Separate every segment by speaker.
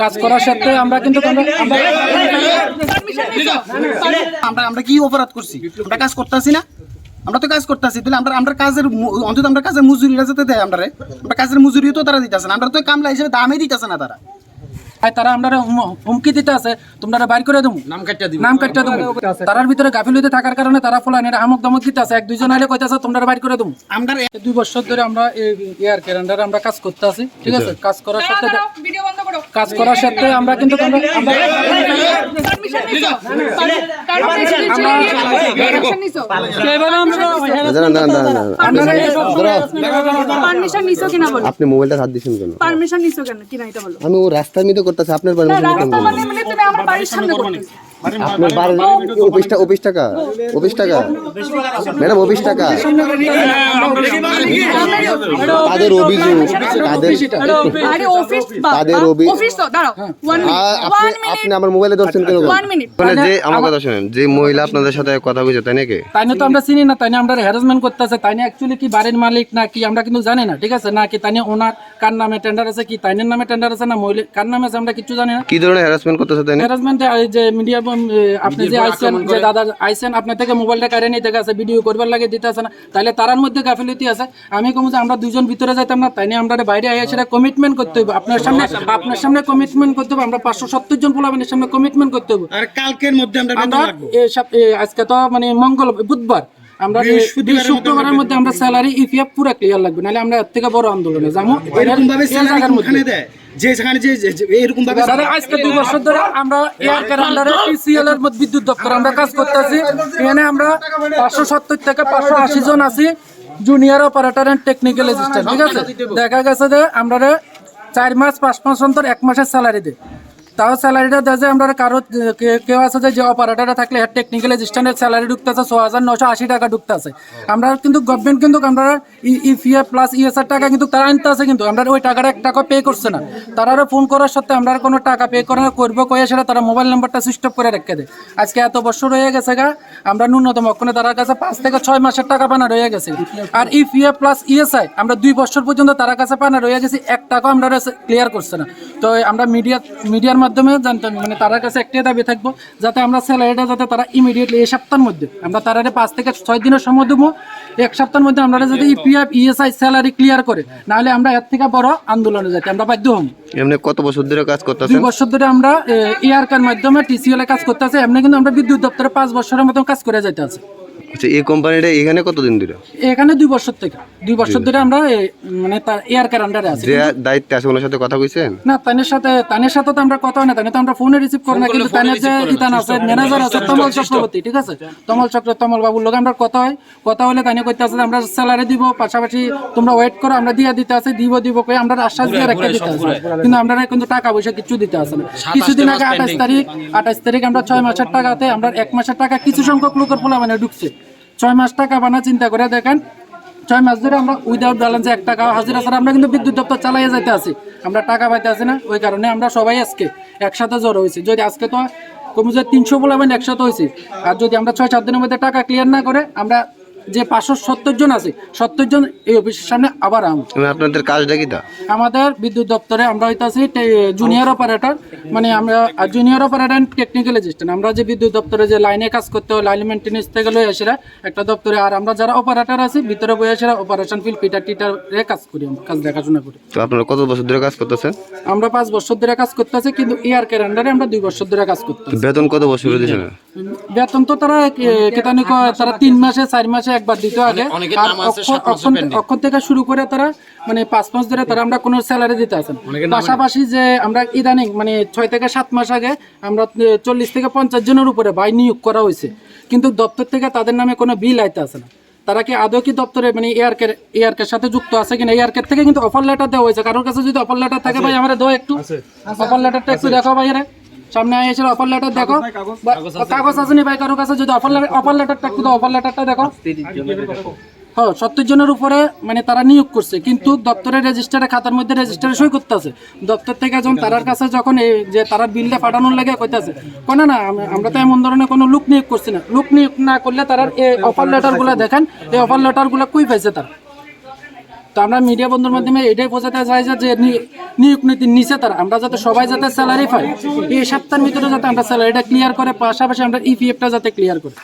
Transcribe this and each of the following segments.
Speaker 1: কাজ করার সাথে আমরা কিন্তু আমরা- আমরা-
Speaker 2: কি অপরাধ করছি? আমরা কাজ করতেছি না? আমরা তো কাজ করতেছি, তাহলে আমরা আমরা কাজের অন্তত আমরা কাজের মজুরিটা যেতে দেয় আমরা আমরা কাজের মজুরিও তো তারা দিতেছে না। আমরা তো কামলা হিসেবে দামে দিতেছে না তারা।
Speaker 1: আর তারা আমরা হুমকি দিতে আছে তোমরা বাইর করে দেবো। নাম কাটটা দিব। নাম কাটটা দেবো। তারার ভিতরে গাফিলতি থাকার কারণে তারা ফলানের আমক দমক দিতে আছে। এক দুইজন আইলে কইতাছে তোমরা বাইর করে দেবো।
Speaker 2: আমরা
Speaker 1: দুই বছর ধরে আমরা এয়ার ক্যালেন্ডারে আমরা কাজ করতে আছি ঠিক আছে? কাজ করার সাথে
Speaker 3: ভিডিও বন্ধ করো।
Speaker 1: কাজ করার সাথে আমরা কিন্তু
Speaker 4: আপনি মোবাইলটা হাত দিছেন কেন?
Speaker 3: পারমিশন নিছো কেন? কিনা এটা বলো।
Speaker 4: আমি ও রাস্তার মধ্যে করতেছি আপনার
Speaker 3: না
Speaker 4: পারমিশন
Speaker 3: রাস্তা মানে মানে তুমি আমার বাড়ির সামনে করতেছো
Speaker 4: আপনার অফিস টাকা অফিস টাকা অফিস টাকা ম্যাডাম অফিস টাকা তাদের অভিযোগ তাদের তাদের আপনি আমার মোবাইলে ধরছেন কেন মানে যে আমার কথা শুনেন যে মহিলা আপনাদের সাথে কথা কইছে তাই নাকি
Speaker 1: তাই না তো আমরা চিনি না তাই না আমরা হ্যারাসমেন্ট করতেছে তাই না অ্যাকচুয়ালি কি বাড়ির মালিক না কি আমরা কিন্তু জানি না ঠিক আছে না কি তাই না ওনার কার নামে টেন্ডার আছে কি তাইনের নামে টেন্ডার আছে না মহিলা কার নামে আছে আমরা কিছু জানি না
Speaker 4: কি ধরনের হ্যারাসমেন্ট করতেছে তাই না
Speaker 1: হ্যারাসমেন্টে যে মিডিয়া আপনি যে যে দাদা আপনার থেকে মোবাইলটা কারে নিতে গেছে ভিডিও করবার লাগে দিতে আছে না। তাহলে তারার মধ্যে গাফিলতি আছে। আমি কমু যে আমরা দুজন ভিতরে যাইতাম না তাই নিয়ে আমরা বাইরে আইয়া সেটা কমিটমেন্ট করতে হবে আপনার সামনে আপনার সামনে কমিটমেন্ট করতে হবে আমরা পাঁচশো সত্তর জন পোলাবেনের সামনে কমিটমেন্ট করতে হবে
Speaker 2: আর কালকের মধ্যে আমরা
Speaker 1: আজকে তো মানে মঙ্গল বুধবার। আমরা শুক্রবারের মধ্যে আমরা স্যালারি ইপিএফ পুরো ক্লিয়ার লাগবে নাহলে আমরা এর থেকে বড় আন্দোলনে যাব।
Speaker 2: এরকম ভাবে কোনখানে দেয়। যে সেখানে যে এরকম ভাবে
Speaker 1: দাদা, আজকে দুই বছর ধরে আমরা এয়ার আন্ডারে পিসিএল এর মধ্যে বিদ্যুৎ দপ্তর আমরা কাজ করতেছি। এখানে আমরা পাঁচশো সত্তর থেকে পাঁচশো আশি জন আছি junior operator and technical assistant ঠিক আছে? দেখা গেছে যে আমরা চার মাস পাঁচ মাস অন্তর এক মাসের স্যালারি দিই। তাও স্যালারিটা যে আমরা কারও কেউ আছে যে যে থাকলে হেড টেকনিক্যাল অ্যাসিস্ট্যান্টের স্যালারি ঢুকতেছে ছ হাজার নশো আশি টাকা ঢুকতেছে। আমরা কিন্তু গভর্নমেন্ট কিন্তু আমরা ইপিএফ প্লাস ইএসআর টাকা কিন্তু তারা আনতে আছে কিন্তু, আমরা ওই টাকাটা এক টাকা পে করছে না। তারা আরও ফোন করার সত্ত্বে আমরা কোনো টাকা পে করা করব কয়ে সেটা তারা মোবাইল নাম্বারটা সুইচ অফ করে রেখে দেয়। আজকে এত বছর হয়ে গেছে গা আমরা ন্যূনতম ওখানে তার কাছে পাঁচ থেকে ছয় মাসের টাকা পানা রয়ে গেছে। আর ইপিএফ প্লাস ইএসআই আমরা দুই বছর পর্যন্ত তার কাছে পানা রয়ে গেছি এক টাকা আমরা ক্লিয়ার করছে না। তো আমরা মিডিয়া মিডিয়ার মাধ্যমে জানতাম মানে তার কাছে একটাই দাবি থাকব যাতে আমরা স্যালারিটা যাতে তারা ইমিডিয়েটলি এই সপ্তাহের মধ্যে আমরা তারা পাঁচ থেকে ছয় দিনের সময় দেবো এক সপ্তাহের মধ্যে আমরা যদি ইপিএফ ইএসআই স্যালারি ক্লিয়ার করে নাহলে আমরা এর থেকে বড় আন্দোলনে যাতে আমরা বাধ্য হব।
Speaker 4: এমনি কত বছর ধরে কাজ
Speaker 1: দুই
Speaker 4: করতেছেন
Speaker 1: বছর ধরে আমরা এয়ারকার মাধ্যমে টিসিএল এ কাজ করতে আছে এমনি কিন্তু আমরা বিদ্যুৎ দপ্তরে পাঁচ বছরের মতো কাজ করে যাইতে আছে।
Speaker 4: আচ্ছা এই কোম্পানিটা এখানে কতদিন ধরে?
Speaker 1: এখানে দুই বছর থেকে। দুই বছর ধরে আমরা মানে তার এয়ারকার আন্ডারে আছি।
Speaker 4: যে দায়িত্বে আছে ওনার সাথে কথা কইছেন?
Speaker 1: না তানের সাথে তানের সাথে তো আমরা কথা হয় না। তানে তো আমরা ফোনে রিসিভ করি না কিন্তু তানের যে ইতান আছে ম্যানেজার আছে তমল চক্রবর্তী ঠিক আছে? তমল চক্র তমল বাবুর লোক আমরা কথা হয়। কথা হলে তানে কইতে আছে আমরা স্যালারি দিব পাশাপাশি তোমরা ওয়েট করো আমরা দিয়ে দিতে আছে দিব দিব কই আমরা আশ্বাস দিয়ে রেখে দিতে আছে। কিন্তু আমরা কিন্তু টাকা পয়সা কিছু দিতে আছে না। কিছুদিন আগে আঠাশ তারিখ আঠাশ তারিখ আমরা ছয় মাসের টাকাতে আমরা এক মাসের টাকা কিছু সংখ্যক লোকের ফলে মানে ঢুকছে। ছয় মাস টাকা বানা চিন্তা করে দেখেন। ছয় মাস ধরে আমরা উইদাউট ব্যালেন্সে এক টাকা। হাজিরা ছাড়া আমরা কিন্তু বিদ্যুৎ দপ্তর চালাই যাইতে আছি। আমরা টাকা পাইতে আছি না। ওই কারণে আমরা সবাই আজকে একসাথে জড়ো হয়েছি। যদি আজকে তো কমে যায় তিনশো বলে আমি একসাথে হয়েছি। আর যদি আমরা ছয় সাত দিনের মধ্যে টাকা ক্লিয়ার না করে, আমরা যে পাঁচশো সত্তর জন আছে সত্তর জন এই অফিসের সামনে আবার আম।
Speaker 4: মানে আপনাদের কাজটা কি
Speaker 1: আমাদের বিদ্যুৎ দপ্তরে আমরা হইতাছি জুনিয়র অপারেটর মানে আমরা জুনিয়র অপারেটর টেকনিক্যাল অ্যাসিস্ট্যান্ট আমরা যে বিদ্যুৎ দপ্তরে যে লাইনে কাজ করতে হয় লাইন মেনটেন্স থেকে লই আসিরা একটা দপ্তরে। আর আমরা যারা অপারেটর আছি ভিতরে বই আসিরা অপারেশন ফিল পিটার টিটার কাজ করি আমরা কাজ দেখাশোনা করি।
Speaker 4: তো আপনারা কত বছর ধরে কাজ করতেছেন?
Speaker 1: আমরা পাঁচ বছর ধরে কাজ করতেছি কিন্তু এয়ার ক্যালেন্ডারে আমরা দুই বছর ধরে কাজ করতেছি।
Speaker 4: বেতন কত বছর
Speaker 1: বেতন তো তারা কেতানি তারা তিন মাসে চার মাসে একবার দিত আগে। অক্ষর- থেকে শুরু করে তারা মানে পাঁচ মাস ধরে তারা আমরা কোনো স্যালারি দিতে আসেন। পাশাপাশি যে আমরা ইদানিং মানে ছয় থেকে সাত মাস আগে আমরা চল্লিশ থেকে পঞ্চাশ জনের উপরে বাই নিয়োগ করা হয়েছে। কিন্তু দপ্তর থেকে তাদের নামে কোনো বিল আইতে আসে না। তারা কি আদৌ কি দপ্তরে মানে এয়ারকের এয়ারকের সাথে যুক্ত আছে কিনা? এয়ারকের থেকে কিন্তু অফার লেটার দেওয়া হয়েছে। কারোর কাছে যদি অফার লেটার থাকে ভাই আমরা দেবো একটু। অফার লেটারটা একটু দেখো ভাই রে সামনে এসে অফার লেটার দেখো। কাগজ আছে। নি ভাই কারোর কাছে? যদি অফার লেটার অফার লেটারটা একটু দাও অফার লেটারটা দেখো। হ্যাঁ সত্তর জনের উপরে মানে তারা নিয়োগ করছে কিন্তু দপ্তরের রেজিস্টারে খাতার মধ্যে রেজিস্টারে সই করতে আছে। দপ্তর থেকে যখন তারার কাছে যখন এই যে তারা বিলটা পাঠানোর লাগে কইতাছে কয় না আমরা তো এমন ধরনের কোনো লুক নিয়োগ করছি না। লুক নিয়োগ না করলে তারা এই অফার লেটারগুলা দেখেন এই অফার লেটারগুলা কই পাইছে তারা? তো আমরা মিডিয়া বন্ধুর মাধ্যমে এটাই বোঝাতে চাই যে নিয়োগ নীতির নিচে তারা। আমরা যাতে সবাই যাতে স্যালারি পাই এই সপ্তাহের ভিতরে যাতে আমরা স্যালারিটা ক্লিয়ার করে পাশাপাশি আমরা ইপিএফটা যাতে ক্লিয়ার করি।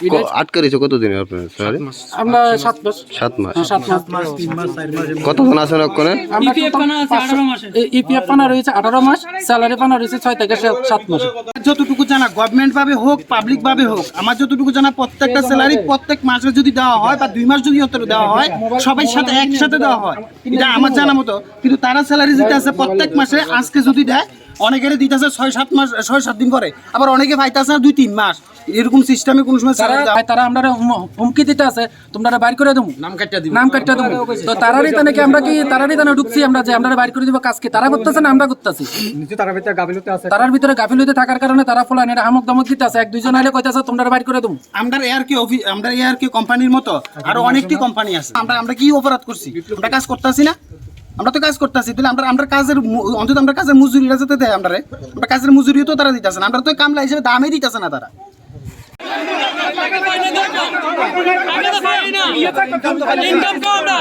Speaker 4: আটকে রয়েছে কতদিন আপনার স্যালারি
Speaker 1: আমরা সাত মাস।
Speaker 4: সাত মাস।
Speaker 1: হ্যাঁ, সাত মাস।
Speaker 4: কতজন আছেন ওখানে
Speaker 1: আমরা ইপিএফ পানা রয়েছে আঠারো মাস স্যালারি পানা রয়েছে ছয় থেকে সাত- সাত মাস।
Speaker 2: যতটুকু জানা গভর্নমেন্ট ভাবে হোক পাবলিক ভাবে হোক আমার যতটুকু জানা প্রত্যেকটা স্যালারি প্রত্যেক মাসে যদি দেওয়া হয় বা দুই মাস যদি অন্তর দেওয়া হয় সবাই সাথে একসাথে দেওয়া হয়। এটা আমার জানা মতো। কিন্তু তারা স্যালারি দিতে আছে প্রত্যেক মাসে আজকে যদি দেয় অনেকের দিতেছে ছয় সাত মাস ছয় সাত দিন পরে। আবার অনেকে পাইতেছে দুই তিন মাস। এরকম সিস্টেমে কোনো সময়
Speaker 1: তারা তারা আমরা হুমকি দিতে আছে তোমরা বাইর করে দেবো। নাম কাটটা দিব। নাম কাটটা দেবো। তো তারারই তানে কি আমরা কি তারারই তানে ঢুকছি আমরা যে আমরা বাইর করে দিব কাজকে তারা করতেছে না আমরা করতেছি? তারার ভিতরে গাফিলতি থাকার কারণে তারা ফলান এটা আমক দমক দিতে আছে। এক দুইজন আইলে কইতাছে তোমরা বাইর করে দেবো।
Speaker 2: আমরা এয়ার কি অফিস আমরা এয়ার কি কোম্পানির মতো। আরও অনেকটি কোম্পানি আছে। আমরা আমরা কি অপরাধ করছি? আমরা কাজ করতেছি না? আমরা তো কাজ করতেছি তাহলে আমরা আমরা কাজের অন্তত আমরা কাজের মজুরিটা যেতে দেয় আমরা। আমরা কাজের মজুরিও তো তারা দিতেছে না আমরা তো কামলা হিসেবে দামে দিতেছে না তারা।
Speaker 5: ইনকাম কম না